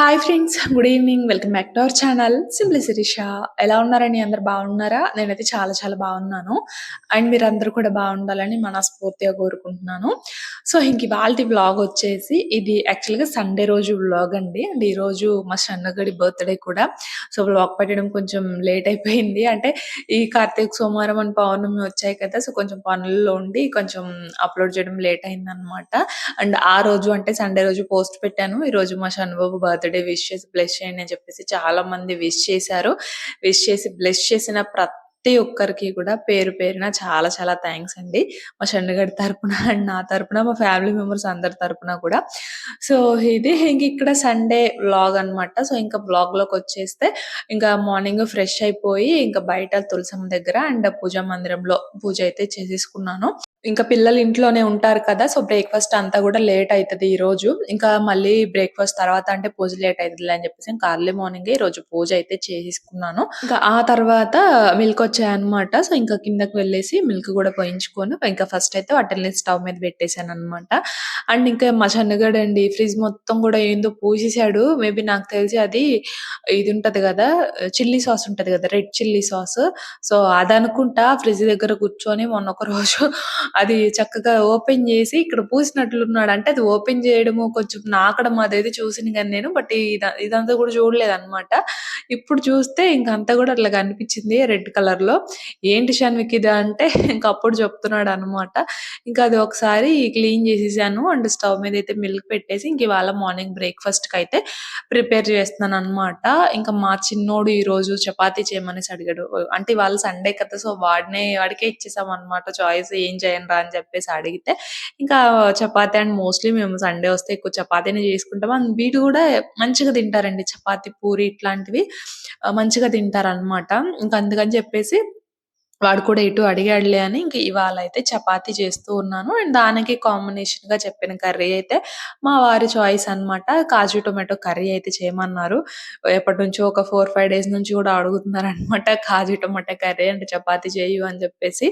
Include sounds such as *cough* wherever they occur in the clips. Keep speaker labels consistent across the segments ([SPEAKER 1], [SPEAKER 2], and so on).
[SPEAKER 1] Hi friends good evening welcome back to our channel simply Sirisha ఎలా ఉన్నారండి? అందరు బాగున్నారా? నేనైతే చాలా చాలా బాగున్నాను. అండ్ మీరు అందరూ కూడా బాగుండాలని మనస్ఫూర్తిగా కోరుకుంటున్నాను. సో ఇంక ఇవాళ వ్లాగ్ వచ్చేసి ఇది యాక్చువల్గా సండే రోజు వ్లాగ్ అండి. అండ్ ఈ రోజు మా సన్నగడి బర్త్డే కూడా. సో వ్లాగ్ పెట్టడం కొంచెం లేట్ అయిపోయింది. అంటే ఈ కార్తీక సోమవారం అని పౌర్ణమి వచ్చాయి కదా. సో కొంచెం పనుల్లో ఉండి కొంచెం అప్లోడ్ చేయడం లేట్ అయిందనమాట అండ్ ఆ రోజు అంటే సండే రోజు పోస్ట్ పెట్టాను. ఈ రోజు మా షణ్బాబు బర్త్డే విష్ చేసి బ్లెస్ చేయండి అని చెప్పేసి చాలా మంది విష్ చేశారు. విష్ చేసి బ్లెస్ చేసిన ప్రతి ఒక్కరికి కూడా పేరు పేరున చాలా చాలా థ్యాంక్స్ అండి. మా షన్నుగడి తరపున అండ్ నా తరపున మా ఫ్యామిలీ మెంబర్స్ అందరి తరపున కూడా. సో ఇది ఇంక ఇక్కడ సండే బ్లాగ్ అన్నమాట. సో ఇంకా బ్లాగ్లోకి వచ్చేస్తే ఇంకా మార్నింగ్ ఫ్రెష్ అయిపోయి ఇంకా బయట తులసమ్మ దగ్గర అండ్ పూజా మందిరంలో పూజ అయితే చేసేసుకున్నాను. ఇంకా పిల్లలు ఇంట్లోనే ఉంటారు కదా సో బ్రేక్ఫాస్ట్ అంతా కూడా లేట్ అవుతుంది ఈ రోజు. ఇంకా మళ్ళీ బ్రేక్ఫాస్ట్ తర్వాత అంటే పూజ లేట్ అవుతుంది అని చెప్పేసి ఇంకా అర్లీ మార్నింగ్ ఈ రోజు పూజ అయితే చేసేసుకున్నాను. ఇంకా ఆ తర్వాత మిల్క్ వచ్చాయన్నమాట. సో ఇంకా కిందకి వెళ్ళేసి మిల్క్ కూడా పోయించుకొని ఇంకా ఫస్ట్ అయితే వాటిని స్టవ్ మీద పెట్టేశాను అనమాట అండ్ ఇంకా మా చన్నగడ్ అండి ఫ్రిడ్జ్ మొత్తం కూడా ఏందో పూసేసాడు మేబీ నాకు తెలిసి అది ఇది ఉంటది కదా చిల్లీ సాస్ ఉంటది కదా రెడ్ చిల్లీ సాస్ సో అది అనుకుంటా ఫ్రిడ్జ్ దగ్గర కూర్చొని మొన్న ఒక రోజు అది చక్కగా ఓపెన్ చేసి ఇక్కడ పూసినట్లున్నాడు అంటే అది ఓపెన్ చేయడము కొంచెం నాకడం అదైతే చూసింది కానీ నేను బట్ ఇద- ఇదంతా కూడా చూడలేదు అనమాట ఇప్పుడు చూస్తే ఇంకంతా కూడా అట్లా కనిపించింది రెడ్ కలర్లో ఏంటి షన్విక్ ఇది అంటే ఇంక అప్పుడు చెప్తున్నాడు అనమాట ఇంకా అది ఒకసారి క్లీన్ చేసేసాను అండ్ స్టవ్ మీద అయితే మిల్క్ పెట్టేసి ఇంక ఇవాళ మార్నింగ్ బ్రేక్ఫాస్ట్కి అయితే ప్రిపేర్ చేస్తున్నాను అనమాట ఇంకా మా చిన్నోడు ఈ రోజు చపాతీ చేయమనేసి అడిగాడు. అంటే ఇవాళ సండే కదా సో వాడినే వాడికే ఇచ్చేసాం అనమాట చాయిస్ ఏం చేయను రా అని చెప్పేసి అడిగితే. ఇంకా చపాతీ అండ్ మోస్ట్లీ మేము సండే వస్తే ఎక్కువ చపాతీనే చేసుకుంటాం. అండ్ వీటి కూడా మంచిగా తింటారండి చపాతీ పూరి ఇట్లాంటివి. మంచిగా తింటారన్నమాట. ఇంకా అందుకని చెప్పేసి వాడు కూడా ఇటు అడిగాడులే అని ఇంక ఇవాళ అయితే చపాతీ చేస్తూ ఉన్నాను. అండ్ దానికి కాంబినేషన్గా చెప్పిన కర్రీ అయితే మా వారి చాయిస్ అన్నమాట. కాజు టొమాటో కర్రీ అయితే చేయమన్నారు. ఎప్పటి నుంచో ఒక ఫోర్ ఫైవ్ డేస్ నుంచి కూడా అడుగుతున్నారు అనమాట కాజు టొమాటో కర్రీ అంటే చపాతీ చేయు అని చెప్పేసి.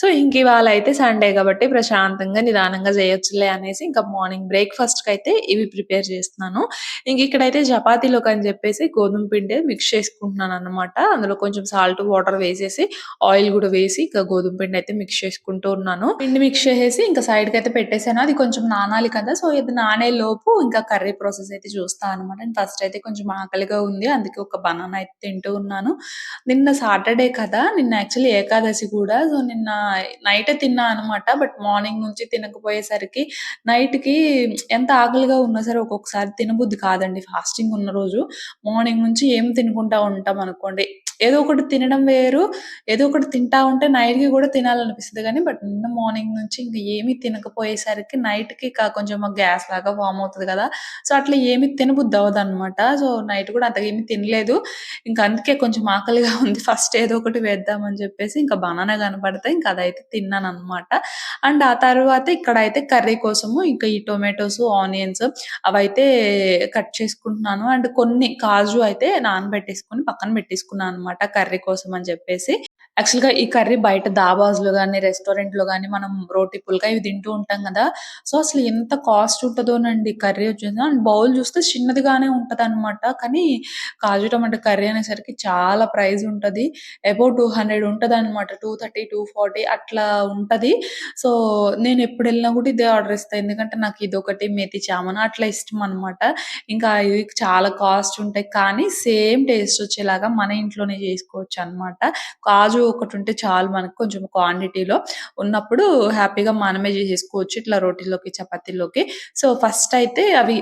[SPEAKER 1] సో ఇంక ఇవాళ అయితే సండే కాబట్టి ప్రశాంతంగా నిదానంగా చేయొచ్చులే అనేసి ఇంకా మార్నింగ్ బ్రేక్ఫాస్ట్కి అయితే ఇవి ప్రిపేర్ చేస్తున్నాను. ఇంక ఇక్కడైతే చపాతీలోకి అని చెప్పేసి గోధుమ పిండి మిక్స్ చేసుకుంటున్నాను అన్నమాట అందులో కొంచెం సాల్ట్ వాటర్ వేసేసి ఆయిల్ కూడా వేసి ఇంకా గోధుమ పిండి అయితే మిక్స్ చేసుకుంటూ ఉన్నాను. పిండి మిక్స్ చేసేసి ఇంకా సైడ్కి అయితే పెట్టేసాను. అది కొంచెం నానాలి కదా సో ఇది నానే లోపు ఇంకా కర్రీ ప్రాసెస్ అయితే చూస్తాను అనమాట ఫస్ట్ అయితే కొంచెం ఆకలిగా ఉంది అందుకే ఒక బనానా అయితే తింటూ ఉన్నాను. నిన్న సాటర్డే కదా నిన్న యాక్చువల్లీ ఏకాదశి కూడా సో నిన్న నైట్ తిన్నా అనమాట బట్ మార్నింగ్ నుంచి తినకపోయేసరికి నైట్కి ఎంత ఆకలిగా ఉన్నా సరే ఒక్కొక్కసారి తినబుద్ధి కాదండి ఫాస్టింగ్ ఉన్న రోజు. మార్నింగ్ నుంచి ఏం తినుకుంటా ఉంటాం అనుకోండి ఏదో ఒకటి తినడం వేరు. ఏదో ఒకటి తింటా ఉంటే నైట్కి కూడా తినాలనిపిస్తుంది కానీ బట్ నిన్న మార్నింగ్ నుంచి ఇంకా ఏమీ తినకపోయేసరికి నైట్కి కొంచెం గ్యాస్ లాగా ఫామ్ అవుతుంది కదా సో అట్లా ఏమి తినబుద్ధి అవ్వదు అనమాట సో నైట్ కూడా అంతగా ఏమీ తినలేదు. ఇంకా అందుకే కొంచెం ఆకలిగా ఉంది. ఫస్ట్ ఏదో ఒకటి వేద్దామని చెప్పేసి ఇంకా బనానా కనపడితే ఇంకా అదైతే తిన్నాను అనమాట అండ్ ఆ తర్వాత ఇక్కడ అయితే కర్రీ కోసము ఇంకా ఈ టొమాటోస్ ఆనియన్స్ అవైతే కట్ చేసుకుంటున్నాను. అండ్ కొన్ని కాజు అయితే నానబెట్టేసుకొని పక్కన పెట్టేసుకున్నాను అనమాట కర్రీ కోసం అని చెప్పేసి. యాక్చువల్గా ఈ కర్రీ బయట దాబాజ్లో గానీ రెస్టారెంట్లో గానీ మనం రోటి పుల్కా ఇవి తింటూ ఉంటాం కదా. సో అసలు ఎంత కాస్ట్ ఉంటుందోనండి కర్రీ వచ్చేసి. అండ్ బౌల్ చూస్తే చిన్నదిగానే ఉంటది అనమాట కానీ కాజు టమాటా కర్రీ అనేసరికి చాలా ప్రైస్ ఉంటది. అబౌట్ టూ హండ్రెడ్ ఉంటది అనమాట టూ థర్టీ టూ ఫార్టీ అట్లా ఉంటది. సో నేను ఎప్పుడు వెళ్ళినా కూడా ఇదే ఆర్డర్ ఇస్తాను ఎందుకంటే నాకు ఇది ఒకటి మేతి చామన అట్లా ఇష్టం అనమాట ఇంకా ఇవి చాలా కాస్ట్ ఉంటాయి. కానీ సేమ్ టేస్ట్ వచ్చేలాగా మన ఇంట్లోనే చేసుకోవచ్చు అన్నమాట. కాజు ఒకటి ఉంటే చాలు మనకు కొంచెం క్వాంటిటీలో ఉన్నప్పుడు హ్యాపీగా మనమే చేసేసుకోవచ్చు ఇట్లా రోటీలోకి చపాతీలోకి. సో ఫస్ట్ అయితే అవి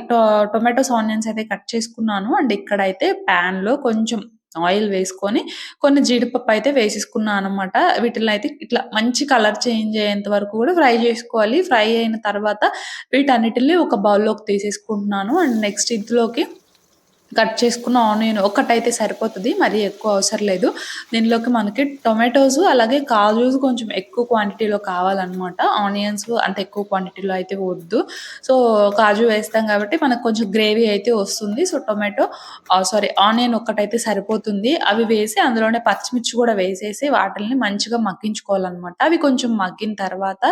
[SPEAKER 1] టొమాటోస్ ఆనియన్స్ అయితే కట్ చేసుకున్నాను. అండ్ ఇక్కడైతే పాన్లో కొంచెం ఆయిల్ వేసుకొని కొన్ని జీడిపప్పు అయితే వేసేసుకున్నాను అనమాట వీటిని అయితే ఇట్లా మంచి కలర్ చేంజ్ అయ్యేంత వరకు కూడా ఫ్రై చేసుకోవాలి. ఫ్రై అయిన తర్వాత వీటన్నిటిని ఒక బౌల్లోకి తీసేసుకుంటున్నాను. అండ్ నెక్స్ట్ ఇందులోకి కట్ చేసుకున్న ఆనియన్ ఒకటైతే సరిపోతుంది మరీ ఎక్కువ అవసరం లేదు. దీనిలోకి మనకి టొమాటోస్ అలాగే కాజూస్ కొంచెం ఎక్కువ క్వాంటిటీలో కావాలన్నమాట ఆనియన్స్ అంత ఎక్కువ క్వాంటిటీలో అయితే వద్దు. సో, కాజు వేస్తాం కాబట్టి మనకు కొంచెం గ్రేవీ అయితే వస్తుంది. సో, టొమాటో సారీ ఆనియన్ ఒక్కటైతే సరిపోతుంది. అవి వేసి అందులోనే పచ్చిమిర్చి కూడా వేసేసి వాటిల్ని మంచిగా మగ్గించుకోవాలన్నమాట అవి కొంచెం మగ్గిన తర్వాత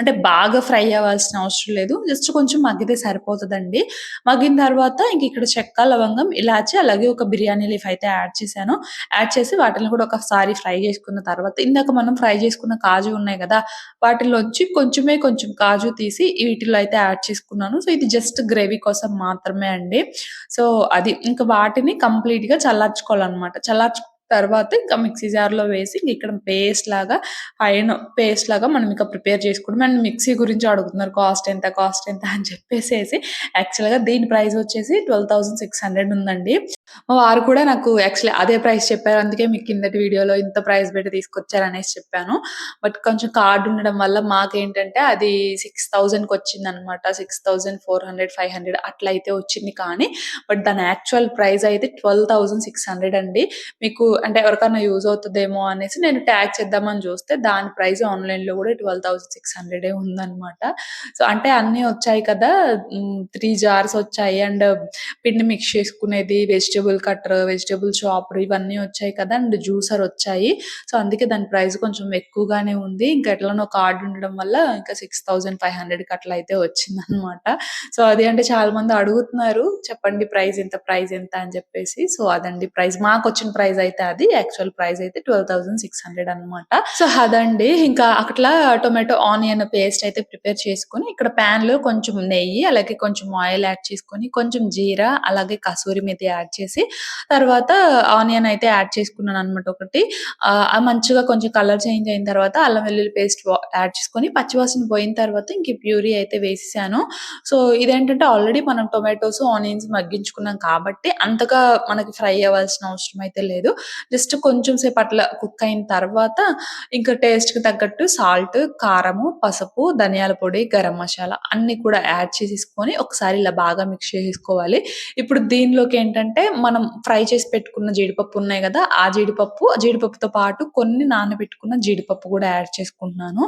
[SPEAKER 1] అంటే బాగా ఫ్రై అవ్వాల్సిన అవసరం లేదు. జస్ట్ కొంచెం మగ్గితే సరిపోతుందండి మగ్గిన తర్వాత ఇంక ఇక్కడ చెక్క, లవంగం, ఇలాచి అలాగే ఒక బిర్యానీ లీఫ్ అయితే యాడ్ చేశాను. యాడ్ చేసి వాటిని కూడా ఒకసారి ఫ్రై చేసుకున్న తర్వాత ఇందాక మనం ఫ్రై చేసుకున్న కాజు ఉన్నాయి కదా వాటిలోంచి కొంచెమే కొంచెం కాజు తీసి వీటిలో అయితే యాడ్ చేసుకున్నాను. సో, ఇది జస్ట్ గ్రేవీ కోసం మాత్రమే అండి. సో, అది ఇంకా వాటిని కంప్లీట్‌గా చల్లార్చుకోవాలన్నమాట చల్లార్చు తర్వాత ఇంకా మిక్సీ జార్‌లో వేసి ఇక్కడ పేస్ట్ లాగా ఫైన్ పేస్ట్ లాగా మనం ఇంకా ప్రిపేర్ చేసుకోవడం అండ్ మిక్సీ గురించి అడుగుతున్నారు. కాస్ట్ ఎంత? కాస్ట్ ఎంత? అని చెప్పేసేసి యాక్చువల్‌గా దీని ప్రైస్ వచ్చేసి 12,600 ఉందండి. మా వారు కూడా నాకు యాక్చువల్లీ అదే ప్రైస్ చెప్పారు. అందుకే మీకు కిందటి వీడియోలో ఇంత ప్రైస్ పెట్టి తీసుకొచ్చారనేసి చెప్పాను. బట్ కొంచెం కార్డ్ ఉండడం వల్ల మాకేంటంటే అది 6,000కి వచ్చిందనమాట. 6,400, 500 అట్లా అయితే వచ్చింది కానీ బట్ దాని యాక్చువల్ ప్రైస్ అయితే 12,600 అండి. మీకు అంటే ఎవరికైనా యూజ్ అవుతుందేమో అనేసి నేను ట్యాగ్ చేద్దామని చూస్తే దాని ప్రైస్ ఆన్‌లైన్‌లో కూడా 12,600 ఉందనమాట. సో, అంటే అన్నీ వచ్చాయి కదా! త్రీ జార్స్ వచ్చాయి అండ్ పిండి మిక్స్ చేసుకునేది, వెజిటేబుల్ కట్టర్, వెజిటేబుల్ చాపర్ ఇవన్నీ వచ్చాయి కదా! అండ్ జ్యూసర్ వచ్చాయి. సో, అందుకే దాని ప్రైస్ కొంచెం ఎక్కువగానే ఉంది. ఇంకా ఎట్లనో కార్డ్ ఉండడం వల్ల ఇంకా 6,500కి అట్లా అయితే వచ్చిందనమాట. సో, అది అంటే చాలా మంది అడుగుతున్నారు. చెప్పండి ప్రైస్ ఎంత? ప్రైస్ ఎంత? అని చెప్పేసి. సో, అదండి ప్రైస్. మాకు వచ్చిన ప్రైస్ అయితే అది. యాక్చువల్ ప్రైస్ అయితే 12,600 అనమాట. సో, అదండి. ఇంకా అట్లా టొమాటో, ఆనియన్ పేస్ట్ అయితే ప్రిపేర్ చేసుకొని ఇక్కడ పాన్‌లో కొంచెం నెయ్యి అలాగే కొంచెం ఆయిల్ యాడ్ చేసుకొని కొంచెం జీరా అలాగే కసూరి మేతి యాడ్ చేసి తర్వాత ఆనియన్ అయితే యాడ్ చేసుకున్నాను అనమాట ఒకటి. మంచిగా కొంచెం కలర్ చేంజ్ అయిన తర్వాత అల్లం వెల్లుల్లి పేస్ట్ యాడ్ చేసుకొని పచ్చివాసన పోయిన తర్వాత ఇంక ప్యూరీ అయితే వేసేసాను. సో, ఇదేంటంటే ఆల్రెడీ మనం టొమాటోస్, ఆనియన్స్ మగ్గించుకున్నాం కాబట్టి అంతగా మనకి ఫ్రై అవ్వాల్సిన అవసరం అయితే లేదు. జస్ట్ కొంచెం సేపు అట్లా కుక్ అయిన తర్వాత ఇంకా టేస్ట్‌కి తగ్గట్టు సాల్ట్, కారము, పసుపు, ధనియాల పొడి, గరం మసాలా అన్నీ కూడా యాడ్ చేసేసుకొని ఒకసారి ఇలా బాగా మిక్స్ చేసేసుకోవాలి. ఇప్పుడు దీనిలోకి ఏంటంటే మనం ఫ్రై చేసి పెట్టుకున్న జీడిపప్పు ఉన్నాయి కదా ఆ జీడిపప్పు, జీడిపప్పుతో పాటు కొన్ని నానబెట్టుకున్న జీడిపప్పు కూడా యాడ్ చేసుకుంటున్నాను.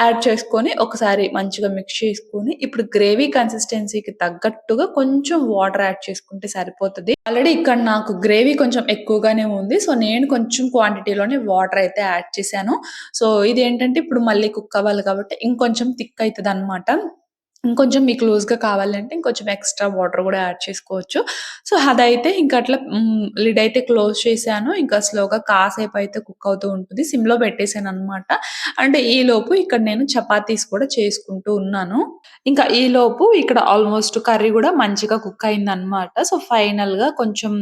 [SPEAKER 1] యాడ్ చేసుకొని ఒకసారి మంచిగా మిక్స్ చేసుకొని ఇప్పుడు గ్రేవీ కన్సిస్టెన్సీకి తగ్గట్టుగా కొంచెం వాటర్ యాడ్ చేసుకుంటే సరిపోతది. ఆల్రెడీ ఇక్కడ నాకు గ్రేవీ కొంచెం ఎక్కువగానే ఉంది. సో, నేను కొంచెం క్వాంటిటీలోనే వాటర్ అయితే యాడ్ చేశాను. సో, ఇది ఏంటంటే ఇప్పుడు మళ్ళీ కుక్ అవ్వాలి కాబట్టి ఇంకొంచెం థిక్ అవుతుంది అనమాట ఇంకొంచెం మీకు లూజ్‌గా కావాలంటే ఇంకొంచెం ఎక్స్‌ట్రా వాటర్ కూడా యాడ్ చేసుకోవచ్చు. సో, అదైతే ఇంకా అట్లా లిడ్ అయితే క్లోజ్ చేశాను. ఇంకా స్లోగా కాసేపు అయితే కుక్ అవుతూ ఉంటుంది. సిమ్‌లో పెట్టేసాననమాట. అండ్ ఈలోపు ఇక్కడ నేను చపాతీస్ కూడా చేసుకుంటూ ఉన్నాను. ఇంకా ఈలోపు ఇక్కడ ఆల్మోస్ట్ కర్రీ కూడా మంచిగా కుక్ అయిందనమాట. సో, ఫైనల్‌గా కొంచెం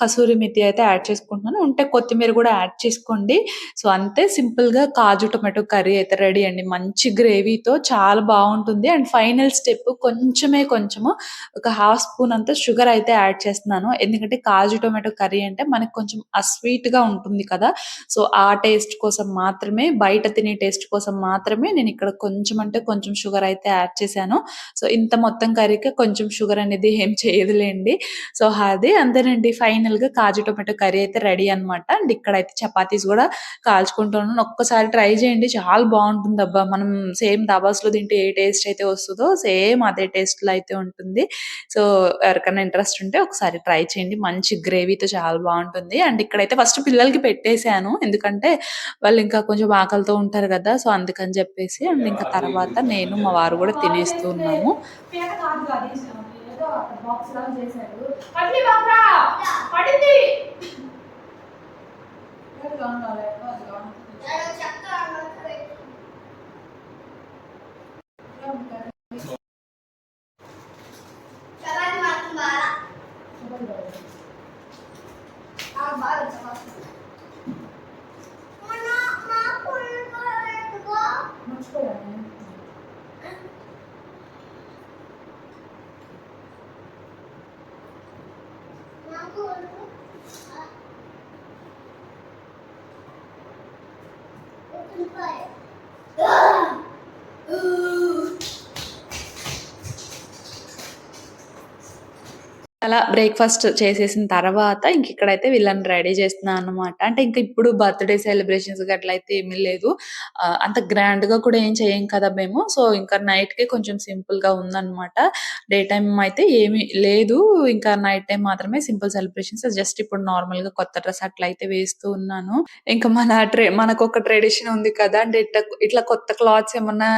[SPEAKER 1] కసూరి మేతి అయితే యాడ్ చేసుకుంటున్నాను. ఉంటే కొత్తిమీర కూడా యాడ్ చేసుకోండి. సో, అంతే సింపుల్‌గా కాజు టొమాటో కర్రీ అయితే రెడీ అండి. మంచి గ్రేవీతో చాలా బాగుంటుంది అండ్ ఫైన్ ఫైనల్ స్టెప్ కొంచెమే కొంచెము ఒక హాఫ్ స్పూన్ అంతా షుగర్ అయితే యాడ్ చేస్తున్నాను. ఎందుకంటే కాజు టొమాటో కర్రీ అంటే మనకు కొంచెం ఆ స్వీట్‌గా ఉంటుంది కదా! సో, ఆ టేస్ట్ కోసం మాత్రమే బయట తినే టేస్ట్ కోసం మాత్రమే నేను ఇక్కడ కొంచెం అంటే కొంచెం షుగర్ అయితే యాడ్ చేశాను. సో, ఇంత మొత్తం కర్రీకి కొంచెం షుగర్ అనేది ఏం చేయదులేండి సో, అది అంతేనండి ఫైనల్‌గా కాజు టొమాటో కర్రీ అయితే రెడీ అనమాట. అండ్ ఇక్కడైతే చపాతీస్ కూడా కాల్చుకుంటున్నాను. ఒక్కసారి ట్రై చేయండి. చాలా బాగుంటుంది అబ్బా మనం సేమ్ దాబాస్‌లో తింటే ఏ టేస్ట్ అయితే వస్తదో సేమ్ అదే టేస్ట్‌లో అయితే ఉంటుంది. సో, ఎవరికైనా ఇంట్రెస్ట్ ఉంటే ఒకసారి ట్రై చేయండి. మంచి గ్రేవీతో చాలా బాగుంటుంది అండ్ ఇక్కడైతే ఫస్ట్ పిల్లలకి పెట్టేశాను ఎందుకంటే వాళ్ళు ఇంకా కొంచెం ఆకలితో ఉంటారు కదా! సో, అందుకని చెప్పేసి అండ్ ఇంకా తర్వాత నేను మా వారు కూడా తినేస్తూ ఉన్నాము.
[SPEAKER 2] పడింది
[SPEAKER 1] అలా బ్రేక్‌ఫాస్ట్ చేసేసిన తర్వాత ఇంక ఇక్కడైతే వీళ్ళని రెడీ చేస్తున్నా అన్నమాట. అంటే ఇంకా ఇప్పుడు బర్త్‌డే సెలబ్రేషన్స్ గట్లయితే ఏమీ లేదు. అంత గ్రాండ్గా కూడా ఏం చేయం కదా మేము. సో, ఇంకా నైట్కి కొంచెం సింపుల్గా ఉందన్నమాట. డే టైం అయితే ఏమీ లేదు. ఇంకా నైట్ టైం మాత్రమే సింపుల్ సెలబ్రేషన్స్. జస్ట్ ఇప్పుడు నార్మల్గా కొత్త డ్రెస్ అట్లా అయితే వేస్తూ ఉన్నాను. ఇంకా మన ట్రే మనకు ఒక ట్రెడిషన్ ఉంది కదా! అంటే ఇట్లా ఇట్లా కొత్త క్లాత్స్ ఏమన్నా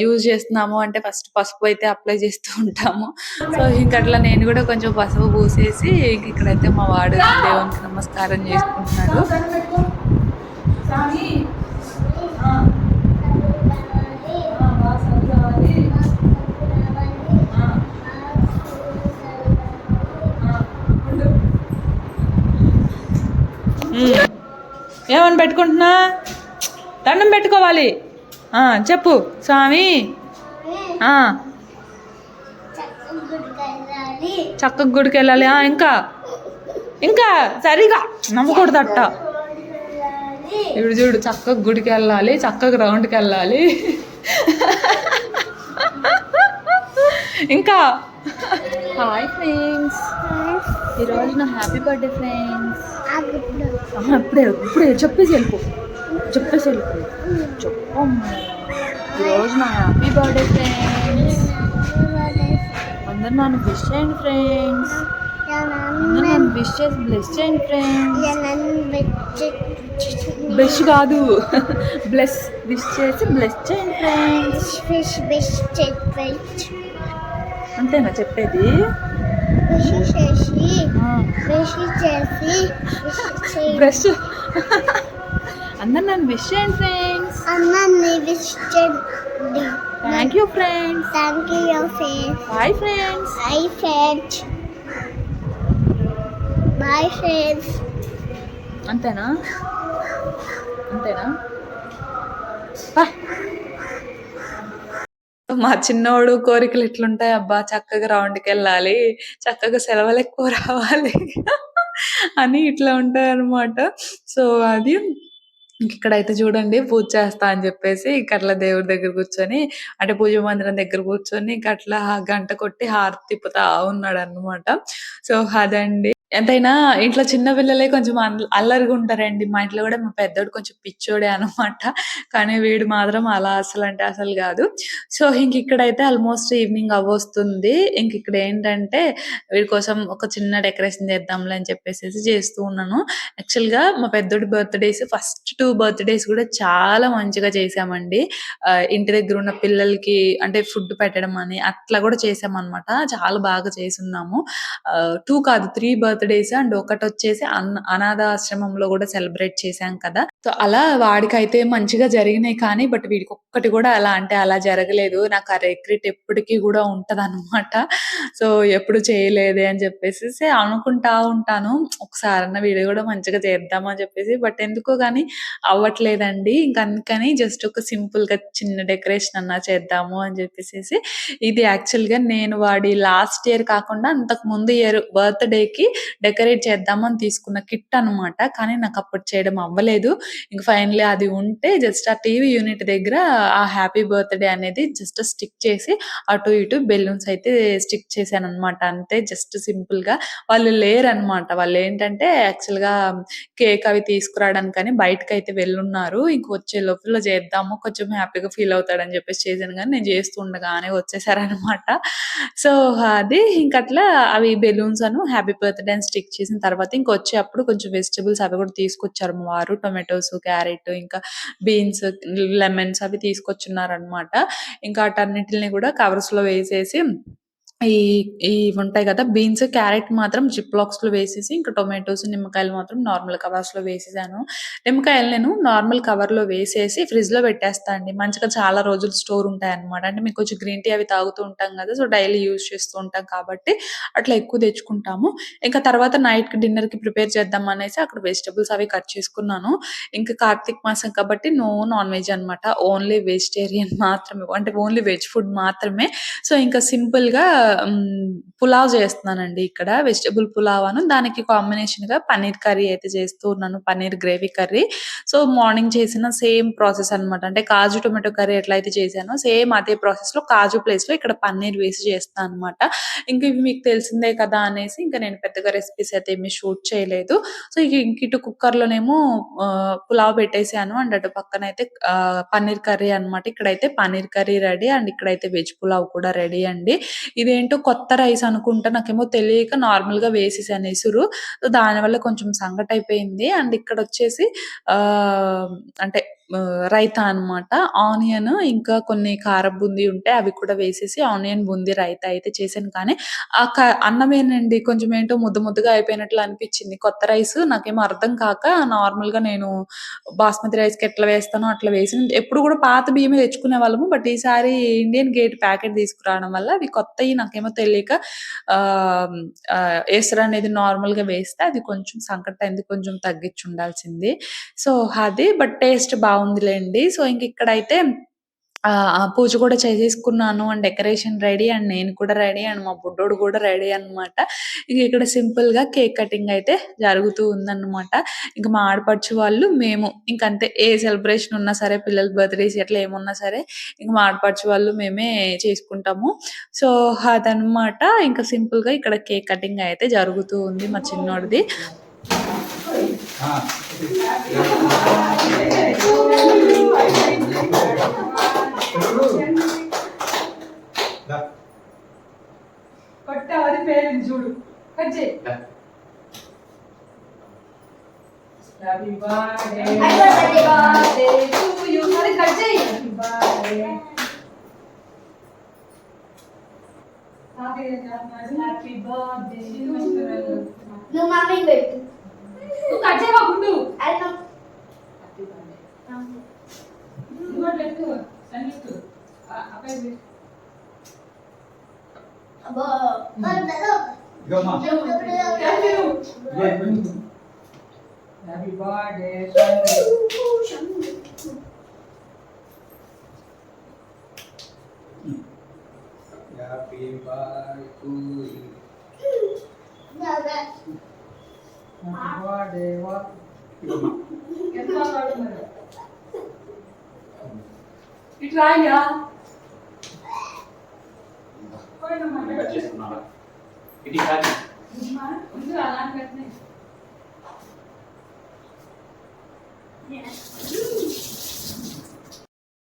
[SPEAKER 1] యూజ్ చేస్తున్నాము అంటే ఫస్ట్ పసుపు అయితే అప్లై చేస్తూ ఉంటాము. సో, ఇంకా అట్లా నేను కూడా కొంచెం పసుపు పూసేసి ఇక్కడైతే మా వాడు దేవునికి నమస్కారం చేసుకుంటున్నాడు. ఏమని పెట్టుకుంటున్నా? దండం పెట్టుకోవాలి. చెప్పు స్వామి. ఆ! చక్కగా గుడికెళ్ళాలి. ఆ! ఇంకా? ఇంకా సరిగా నవ్వకూడదట్ట. ఇప్పుడు చూడు చక్కగా గుడికెళ్ళాలి. చక్కగా రౌండ్‌కెళ్ళాలి. ఇంకా? Hi friends. ఈరోజు నా హ్యాపీ బర్త్‌డే ఫ్రెండ్స్. ఆహా! ఇప్పుడే ఇప్పుడే చెప్పేసి వెళ్ళిపో. చెప్పేసి వెళ్ళిపో. చెప్పమ్మా. ఈరోజు నా హ్యాపీ బర్త్‌డే ఫ్రెండ్స్. అందరూ నన్ను విష్ చేయండి ఫ్రెండ్స్. నన్ను విష్ చేసి బ్లెస్ చేయండి ఫ్రెండ్స్. బ్లెస్ కాదు. *laughs* బ్లెస్ విష్ చేసి బ్లెస్ చేయండి ఫ్రెండ్స్. అంతేనా చెప్పేది? బ్రష్ *laughs* అందరు నన్ను విష్ చేయండి friends. Thank you friends.
[SPEAKER 3] Thank you, your face.
[SPEAKER 1] Bye friends.
[SPEAKER 3] Bye, friends. Bye, friends.
[SPEAKER 1] అంతేనా? అంతేనా? మా చిన్నోడు కోరికలు ఎట్లుంటాయి అబ్బా చక్కగా రౌండ్‌కెళ్ళాలి. చక్కగా సెలవులు ఎక్కువ రావాలి. *laughs* అని ఇట్లా ఉంటాయన్నమాట. సో, అది ఇక్కడైతే చూడండి పూజ చేస్తా అని చెప్పేసి ఇక్కడ అట్లా దేవుడి దగ్గర కూర్చొని అంటే పూజ మందిరం దగ్గర కూర్చొని ఇంక అట్లా గంట కొట్టి హారతి తిప్పుతా ఉన్నాడు అన్నమాట సో, అదండి. ఎంతైనా ఇంట్లో చిన్న పిల్లలే కొంచెం అల్ అల్లరిగా ఉంటారండి. మా ఇంట్లో కూడా మా పెద్దోడు కొంచెం పిచ్చోడే అనమాట కానీ వీడు మాత్రం అలా అసలు అంటే అసలు కాదు. సో, ఇంక ఇక్కడైతే ఆల్మోస్ట్ ఈవినింగ్ అవ్వొస్తుంది. ఇంక ఇక్కడ ఏంటంటే వీడి కోసం ఒక చిన్న డెకరేషన్ చేద్దాంలే అని చెప్పేసి చేస్తూ ఉన్నాను. యాక్చువల్‌గా మా పెద్దోడి బర్త్‌డేస్ ఫస్ట్ టూ బర్త్‌డేస్ కూడా చాలా మంచిగా చేసామండి ఇంటి దగ్గర ఉన్న పిల్లలకి అంటే ఫుడ్ పెట్టడం అని అట్లా కూడా చేసామన్నమాట చాలా బాగా చేసి ఉన్నాము టూ కాదు త్రీ బర్త్ బర్త్‌డేస్ అండ్ ఒకటి వచ్చేసి అన్ అనాథాశ్రమంలో కూడా సెలబ్రేట్ చేశాం కదా! సో, అలా వాడికైతే మంచిగా జరిగినాయి కానీ బట్ వీడికి ఒక్కటి కూడా అలా అంటే అలా జరగలేదు. నాకు ఆ రిగ్రెట్ ఎప్పటికీ కూడా ఉంటదన్నమాట. సో, ఎప్పుడు చేయలేదే అని చెప్పేసేసి అనుకుంటా ఉంటాను. ఒకసారన్నా వీడు కూడా మంచిగా చేద్దాం అని చెప్పేసి బట్ ఎందుకో కానీ అవ్వట్లేదండి. ఇంక అందుకని జస్ట్ ఒక సింపుల్‌గా చిన్న డెకరేషన్ అన్నా చేద్దాము అని చెప్పేసేసి ఇది యాక్చువల్గా నేను వాడి లాస్ట్ ఇయర్ కాకుండా అంతకు ముందు ఇయర్ బర్త్‌డేకి డెకరేట్ చేద్దామని తీసుకున్న కిట్ అనమాట కానీ నాకు అప్పుడు చేయడం అవ్వలేదు. ఇంక ఫైనలీ అది ఉంటే జస్ట్ ఆ టీవీ యూనిట్ దగ్గర ఆ హ్యాపీ బర్త్‌డే అనేది జస్ట్ స్టిక్ చేసి అటు ఇటు బెలూన్స్ అయితే స్టిక్ చేశాను అనమాట అంతే జస్ట్ సింపుల్గా వాళ్ళు లేరన్నమాట. యాక్చువల్గా కేక్ అవి తీసుకురావడానికి బయటకు అయితే వెళ్ళున్నారు. ఇంక వచ్చే లోపల చేద్దాము కొంచెం హ్యాపీగా ఫీల్ అవుతాడని చెప్పేసి చేశాను కానీ నేను చేస్తుండగానే వచ్చేసారనమాట సో, అది ఇంకట్లా అవి బెలూన్స్ అను హ్యాపీ బర్త్‌డే స్టిక్ చేసిన తర్వాత ఇంక వచ్చేప్పుడు కొంచెం వెజిటబుల్స్ అవి కూడా తీసుకొచ్చారు మా వారు. టొమాటోస్, క్యారెట్ ఇంకా బీన్స్, లెమన్స్ అవి తీసుకొచ్చున్నారన్నమాట. ఇంకా ఆటన్నిటిని కూడా కవర్స్‌లో వేసేసి ఈ ఇవి ఉంటాయి కదా! బీన్స్, క్యారెట్ మాత్రం జిప్ లాక్స్లో వేసేసి ఇంకా టొమాటోస్, నిమ్మకాయలు మాత్రం నార్మల్ కవర్స్లో వేసేసాను. నిమ్మకాయలు నేను నార్మల్ కవర్లో వేసేసి ఫ్రిడ్జ్లో పెట్టేస్తా అండి. మంచిగా చాలా రోజులు స్టోర్ ఉంటాయి అనమాట అంటే మీకు కొంచెం గ్రీన్ టీ అవి తాగుతూ ఉంటాం కదా! సో, డైలీ యూజ్ చేస్తూ ఉంటాం కాబట్టి అట్లా ఎక్కువ తెచ్చుకుంటాము. ఇంకా తర్వాత నైట్కి డిన్నర్కి ప్రిపేర్ చేద్దాం అనేసి అక్కడ వెజిటబుల్స్ అవి కట్ చేసుకున్నాను. ఇంకా కార్తీక మాసం కాబట్టి నో నాన్ వెజ్ అన్నమాట. ఓన్లీ వెజిటేరియన్ మాత్రమే. అంటే ఓన్లీ వెజ్ ఫుడ్ మాత్రమే. సో, ఇంకా సింపుల్గా పులావ్ చేస్తున్నానండి ఇక్కడ. వెజిటబుల్ పులావ్ అను దానికి కాంబినేషన్గా పన్నీర్ కర్రీ అయితే చేస్తూ ఉన్నాను. Paneer gravy curry. So, morning చేసిన సేమ్ ప్రాసెస్ అనమాట. అంటే కాజు టొమాటో కర్రీ ఎట్లయితే చేశానో సేమ్ అదే ప్రాసెస్లో కాజు ప్లేస్లో ఇక్కడ పన్నీర్ వేసి చేస్తాను అనమాట. ఇంకా ఇవి మీకు తెలిసిందే కదా! అనేసి ఇంకా నేను పెద్దగా రెసిపీస్ అయితే ఏమి షూట్ చేయలేదు. సో, ఇక ఇంక ఇటు కుక్కర్ లోనేమో పులావ్ పెట్టేశాను అండ్ అటు పక్కన అయితే పన్నీర్ కర్రీ అనమాట. ఇక్కడైతే పన్నీర్ కర్రీ రెడీ అండ్ ఇక్కడైతే వెజ్ పులావ్ కూడా రెడీ అండి. ఇది ఇదేంటో కొత్త రైస్ అనుకుంటా నాకేమో తెలియక నార్మల్‌గా వేసేసాను ఎసురు. దానివల్ల కొంచెం సంగటయిపోయింది. అండ్ ఇక్కడొచ్చేసి ఆ అంటే రైతా అనమాట. ఆనియన్ ఇంకా కొన్ని కార బూందీ ఉంటే అవి కూడా వేసేసి ఆనియన్ బూందీ రైతా అయితే చేశాను. కానీ ఆ క అన్నమేనండి కొంచెం ఏంటో ముద్ద ముద్దగా అయిపోయినట్లు అనిపించింది కొత్త రైస్ నాకేమో అర్థం కాక నార్మల్‌గా నేను బాస్మతి రైస్కి ఎట్లా వేస్తానో అట్లా వేసి ఎప్పుడు కూడా పాత బియ్యమే తెచ్చుకునేవాళ్ళము. బట్ ఈసారి ఇండియన్ గేట్ ప్యాకెట్ తీసుకురావడం వల్ల అవి కొత్తవి నాకేమో తెలియక ఆహ్, అనేది నార్మల్ నార్మల్‌గా వేస్తే అది కొంచెం సంకటయింది. కొంచెం తగ్గించి ఉండాల్సింది సో, అది బట్ టేస్ట్ బాగుంది బావుందిలెండి. సో, ఇంక ఇక్కడైతే ఆ పూజ కూడా చేసేసుకున్నాను. అండ్ డెకరేషన్ రెడీ అండ్ నేను కూడా రెడీ అండ్ మా బుడ్డోడు కూడా రెడీ అనమాట. ఇంక ఇక్కడ సింపుల్గా కేక్ కటింగ్ అయితే జరుగుతూ ఉందన్నమాట. ఇంకా మా ఆడపడుచు వాళ్ళు, మేము ఇంకంతే ఏ సెలబ్రేషన్ ఉన్నా సరే పిల్లల బర్త్‌డేస్ ఎట్లా ఏమున్నా సరే ఇంకా మా ఆడపడుచు వాళ్ళు మేమే చేసుకుంటాము. సో, అదనమాట. ఇంకా సింపుల్గా ఇక్కడ కేక్ కటింగ్ అయితే జరుగుతూ ఉంది మా చిన్నోడిది.
[SPEAKER 2] కొట్టావు అది పేలింది చూడు. కట్ చేయి. Happy birthday happy birthday to you. మరి కట్ చేయి. హ్యాపీ బర్త్డే హ్యాపీ బర్త్డే
[SPEAKER 3] నువ్వు మమ్మీ పెట్టు
[SPEAKER 2] నువ్వు కట్ చేయవా గుండు
[SPEAKER 3] అది నువ్వు
[SPEAKER 2] హ్యాపీ బర్త్డే నువ్వు అట్లా ఎక్కువ సన్నిస్తూ అబ్బాయి పెట్టు.
[SPEAKER 3] అబ్బో
[SPEAKER 4] Goma.
[SPEAKER 2] Thank you. Happy birthday
[SPEAKER 4] Happy birthday to you.
[SPEAKER 2] Happy birthday వా
[SPEAKER 4] Goma.
[SPEAKER 2] ఇటు రాయ్యా?
[SPEAKER 4] ఇది కాదు.
[SPEAKER 2] ముందు అలాంటి పెట్టినాయి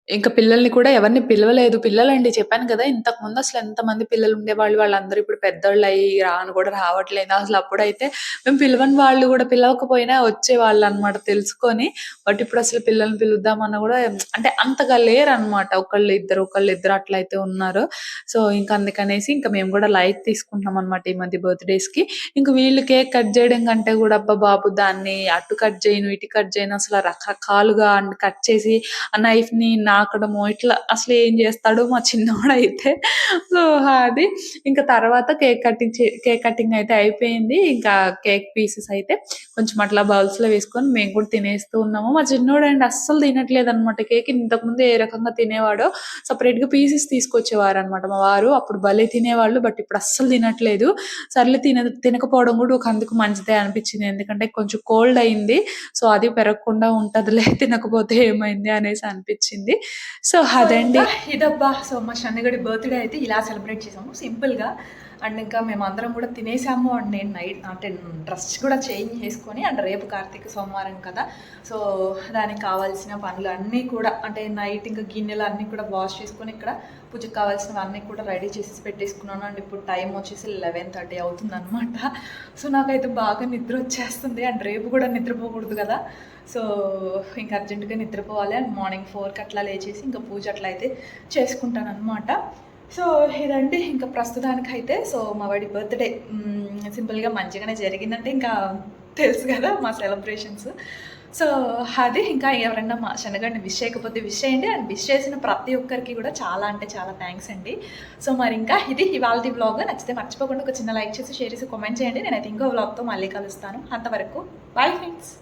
[SPEAKER 1] ఇంక పిల్లల్ని కూడా ఎవరిని పిలవలేదు. పిల్లలండి చెప్పాను కదా! ఇంతకుముందు అసలు ఎంతమంది పిల్లలు ఉండేవాళ్ళు. వాళ్ళందరూ ఇప్పుడు పెద్దోళ్ళయ్యి రాను కూడా రావట్లేదు. అసలు అప్పుడైతే మేము పిలవని వాళ్ళు కూడా పిలవకపోయినా వచ్చేవాళ్ళనమాట తెలుసుకొని. బట్ ఇప్పుడు అసలు పిల్లల్ని పిలుద్దామన్నా కూడా అంటే అంతగా లేరనమాట. ఒకళ్ళు ఇద్దరు, ఒకళ్ళు ఇద్దరు అట్లయితే ఉన్నారు. సో, ఇంక అందుకనేసి ఇంక మేము కూడా లైట్ తీసుకుంటున్నాం అనమాట ఈ మధ్య బర్త్‌డేస్‌కి. ఇంక వీళ్ళు కేక్ కట్ చేయడం కంటే కూడా అబ్బా బాబు దాన్ని అటు కట్ చేయను, ఇటు కట్ చేయను అసలు రకరకాలుగా కట్ చేసి ఆ నైఫ్‌ని నాకడము ఇట్లా అసలు ఏం చేస్తాడో మా చిన్నోడైతే. సో, అది ఇంకా తర్వాత కేక్ కటింగ్ చే కేక్ కటింగ్ అయితే అయిపోయింది. ఇంకా కేక్ పీసెస్ అయితే కొంచెం అట్లా బౌల్స్‌లో వేసుకొని మేము కూడా తినేస్తూ ఉన్నాము. మా చిన్నోడండి అస్సలు తినట్లేదనమాట కేక్. ఇంతకుముందు ఏ రకంగా తినేవాడో సెపరేట్‌గా పీసెస్ తీసుకొచ్చేవారనమాట మా వారు. అప్పుడు భలే తినేవాళ్ళు. బట్ ఇప్పుడు అస్సలు తినట్లేదు. సర్లే తిన తినకపోవడం కూడా ఒక అందుకు మంచిదే అనిపించింది. ఎందుకంటే కొంచెం కోల్డ్ అయింది. సో, అది పెరగకుండా ఉంటదిలే తినకపోతే ఏమైంది అనేసి అనిపించింది. సో, అదండి.
[SPEAKER 2] ఇదబ్బా సో మా షన్నగడి బర్త్డే అయితే ఇలా సెలబ్రేట్ చేసాము సింపుల్గా అండ్ ఇంకా మేమందరం కూడా తినేసాము. అండ్ నేను నైట్ అంటే డ్రెస్ కూడా చేంజ్ చేసుకొని అండ్ రేపు కార్తీక సోమవారం కదా. సో దానికి కావాల్సిన పనులు అన్నీ కూడా అంటే నైట్ ఇంకా గిన్నెలు అన్నీ కూడా వాష్ చేసుకొని ఇక్కడ పూజకు కావాల్సినవన్నీ కూడా రెడీ చేసి పెట్టేసుకున్నాను. అండ్ ఇప్పుడు టైం వచ్చేసి లెవెన్ థర్టీ అవుతుంది అనమాట సో నాకైతే బాగా నిద్ర వచ్చేస్తుంది. అండ్ రేపు కూడా నిద్రపోకూడదు కదా. సో ఇంకా అర్జెంటుగా నిద్రపోవాలి. అండ్ మార్నింగ్ ఫోర్కి అట్లా లేచేసి ఇంకా పూజ అట్లా అయితే చేసుకుంటాను అనమాట సో ఇదండి. ఇంకా ప్రస్తుతానికైతే. సో మా వాడి బర్త్డే. సింపుల్గా మంచిగానే జరిగిందంటే ఇంకా తెలుసు కదా మా సెలబ్రేషన్స్. సో అది ఇంకా ఎవరన్నా మా శనగడిని విష్ చేయకపోతే విష్ చేయండి. అండ్ విష్ చేసిన ప్రతి ఒక్కరికి కూడా చాలా అంటే చాలా థ్యాంక్స్ అండి. సో మరి ఇంకా ఇది ఇవాళ బ్లాగ్. నచ్చితే మర్చిపోకుండా ఒక చిన్న లైక్ చేసి షేర్ చేసి కామెంట్ చేయండి. నేనైతే ఇంకో బ్లాగ్తో మళ్ళీ కలుస్తాను. అంతవరకు. Bye friends.